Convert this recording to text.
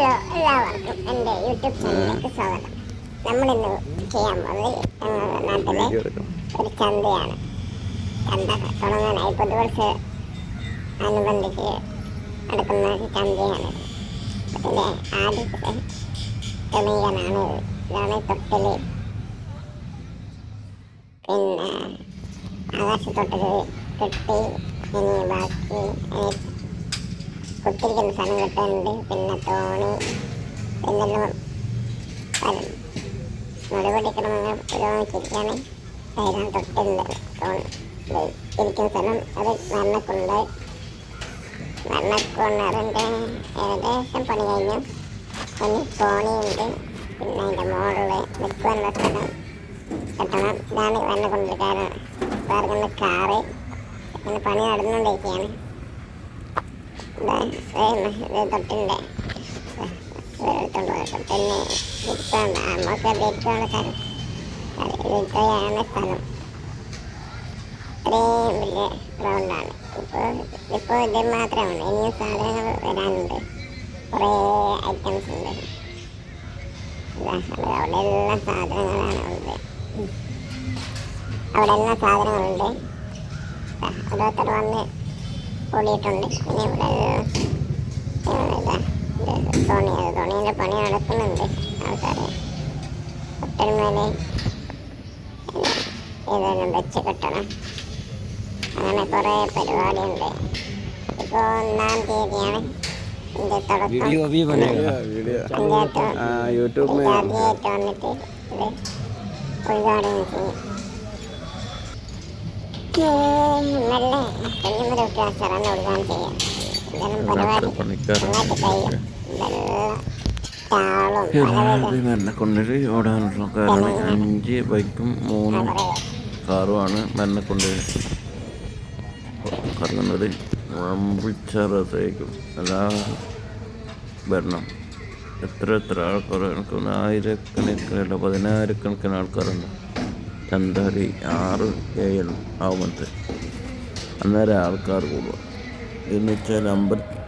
Hello എല്ലാവർക്കും എന്റെ YouTube ചാനലിലേക്ക് സ്വാഗതം. നമ്മളിന്ന് ചെയ്യാൻ പോകുന്നത് ഞങ്ങളുടെ നാട്ടിലെ ഒരു ചന്തയാണ്. ചന്ത തുടങ്ങാനായി പുതുവർഷ അനുബന്ധിച്ച് നടക്കുന്ന ഒരു ചന്തയാണ് അതിന്റെ ആദ്യത്തെ ക്രമീകരണമാണ് ഇത്. ഇതാണ് തൊട്ടിൽ. പിന്നെ ആകാശത്തൊട്ടിൽ കെട്ടി ഇനി ബാക്കി ഇനി സാധനം കിട്ടാനുണ്ട് പിന്നെ തോണി പിന്നെല്ലാം പല. നടപടിക്രമങ്ങൾ പുരോഗമിച്ചിരിക്കുകയാണ് അതിനാണ് തൊട്ടില്ല ഇരിക്കുന്ന സ്ഥലം. അത് മരണക്കുണ്ട് മരണക്കുണ്ണറിന്റെ ഏകദേശം പണി കഴിഞ്ഞു. ഇനി തോണിയുണ്ട്. പിന്നെ അതിന്റെ മുകളിൽ നിൽക്കാനുള്ള സ്ഥലം. കെട്ടണം. ഇതാണ് മരണക്കുണ്ടിരിക്കാരാണ് വേറെ കാറ്. അങ്ങനെ പണി നടന്നുകൊണ്ടിരിക്കുകയാണ്. തൊട്ടിന്റെ തൊട്ടിന് ഇരിക്കാണ്ട് നമുക്ക് ഇരിക്കാനുള്ള സ്ഥലം ഇരിക്കുകയാണ് സ്ഥലം ഇത്രയും വലിയ ഗ്രൗണ്ടാണ് ഇപ്പോൾ ഇപ്പോൾ ഇത് മാത്രമാണ് ഇനിയും സാധനങ്ങൾ വരാനുണ്ട് കുറേ ഐറ്റംസ് ഉണ്ട് അവിടെ എല്ലാ സാധനങ്ങളാണ് ഉള്ളത് അവിടെ സാധനങ്ങളുണ്ട് ഓരോരുത്തർ വന്ന് കൂടിയിട്ടുണ്ട് പിന്നെ ഇവിടെ ഏഹ്, ഇതാ, ഇത് തോണി അത് തോണീൻ്റെ പണി നടക്കുന്നുണ്ട് ആൾക്കാർ ഒട്ടരുമേലെ ഇതെല്ലാം വെച്ച് കെട്ടണം അങ്ങനെ കുറേ പരിപാടിയുണ്ട് ഇപ്പോൾ ഒന്നാം തീയതിയാണ് ഇതിൻ്റെ തുടക്കം वीडियो भी बनेगा वीडियो ഇതിനകത്ത് हाँ यूट्यूब में ആദ്യമായിട്ട് വന്നിട്ട് ഇത് ഉദ്ഘാടനം ചെയ്യും ഉം, നല്ല കുഞ്ഞുമര വ്യത്യാസമാണ് ഉദ്ഘാടനം ചെയ്യാം ഇതെല്ലാം പരിപാടി നന്നായിട്ട് കഴിയും ഇതെല്ലാം താളും പലവിധ മരണക്കൊണ്ടിൽ ഓടാനുള്ള കാരണം അഞ്ച് ബൈക്കും മൂന്ന് കാറുമാണ് മരണക്കൊണ്ടിൽ കറങ്ങുന്നത്. വമ്പിച്ച രസമായിരിക്കും എല്ലാ വരണം. എത്ര എത്ര ആൾക്കാർ എനിക്ക് ആയിരക്കണക്കിനല്ല പതിനായിരക്കണക്കിന് ആൾക്കാരുണ്ട്. ചന്താരി ആറ് ഏഴ് ആവുമ്പോൾ അന്നേരം ആൾക്കാർ കൂടുക. എന്ന് വെച്ചാൽ അമ്പത്തി